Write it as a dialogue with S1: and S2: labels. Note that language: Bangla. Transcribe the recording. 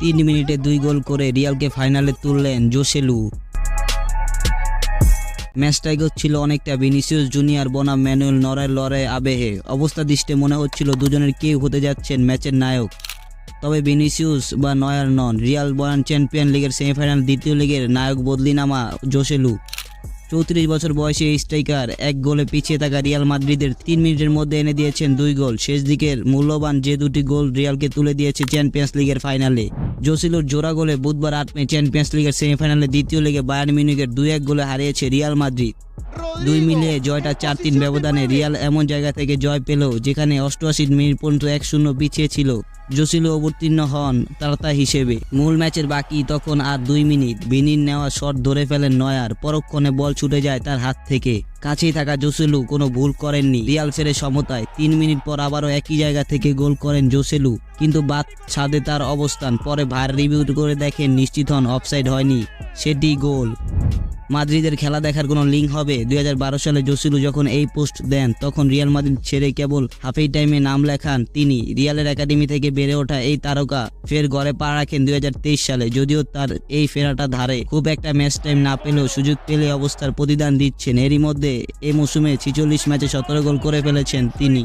S1: তিন মিনিটে দুই গোল করে রিয়ালকে ফাইনালে তুললেন জোসেলু ম্যাচটা ছিল অনেকটা ভিনিসিয়াস জুনিয়র বনাম ম্যানুয়েল নরের লড়াই আবেহে। অবস্থা দৃষ্টে মনে হচ্ছিল দুজনের কেউ হতে যাচ্ছেন ম্যাচের নায়ক। তবে ভিনিসিয়াস বা নয়ার নন, রিয়াল বয়ান চ্যাম্পিয়ন লিগের সেমিফাইনাল দ্বিতীয় লিগের নায়ক বদলি নামা জোসেলু চৌত্রিশ বছর বয়সী এই স্ট্রাইকার এক গোলে পিছিয়ে থাকা রিয়াল মাদ্রিদের তিন মিনিটের মধ্যে এনে দিয়েছেন দুই গোল। শেষ দিকের মূল্যবান যে দুটি গোল রিয়ালকে তুলে দিয়েছে চ্যাম্পিয়ন্স লিগের ফাইনালে। জোসিলোর জোড়া গোলে বুধবার আট চ্যাম্পিয়ন্স লিগের সেমিফাইনালে দ্বিতীয় লিগে বায়ার্ন মিউনিকের দুই এক গোলে হারিয়েছে রিয়াল মাদ্রিদ। দুই মিলে জয়টা চার তিন ব্যবধানে রিয়াল এমন জায়গা থেকে জয় পেল যেখানে অষ্টআশি মিনিট পর্যন্ত এক শূন্য পিছিয়ে ছিল। জসিলো অবতীর্ণ হন তারতা হিসেবে। মূল ম্যাচের বাকি তখন আর দুই মিনিট। বিনির নেওয়া শট ধরে ফেলেন নয়ার। পরক্ষণে বল ছুটে যায় তার হাত থেকে। কাছেই থাকা জোসেলু কোনো ভুল করেননি। রিয়াল ফেরে সমতায় তিন মিনিট পর আবারও একই জায়গা থেকে গোল করেন জোসেলু। কিন্তু বাদ ছাদে তার অবস্থান। পরে ভার রিভিউ করে দেখেন নিশ্চিত হন অফসাইড হয়নি। সেটি গোল। মাদ্রিদের খেলা দেখার কোনো লিঙ্ক হবে। দুই হাজার বারো সালে জসিলু যখন এই পোস্ট দেন, তখন রিয়াল মাদ্রিদ ছেড়ে কেবল হাফেই টাইমে নাম লেখান তিনি। রিয়ালের একাডেমি থেকে বেড়ে ওঠা এই তারকা ফের ঘরে পা রাখেন দুই হাজার তেইশ সালে। যদিও তার এই ফেরাটা ধারে, খুব একটা ম্যাচ টাইম না পেলেও সুযোগ পেলে অবস্থার প্রতিদান দিচ্ছেন। এরই মধ্যে এই মৌসুমে ছিচল্লিশ ম্যাচে সতেরো গোল করে ফেলেছেন তিনি।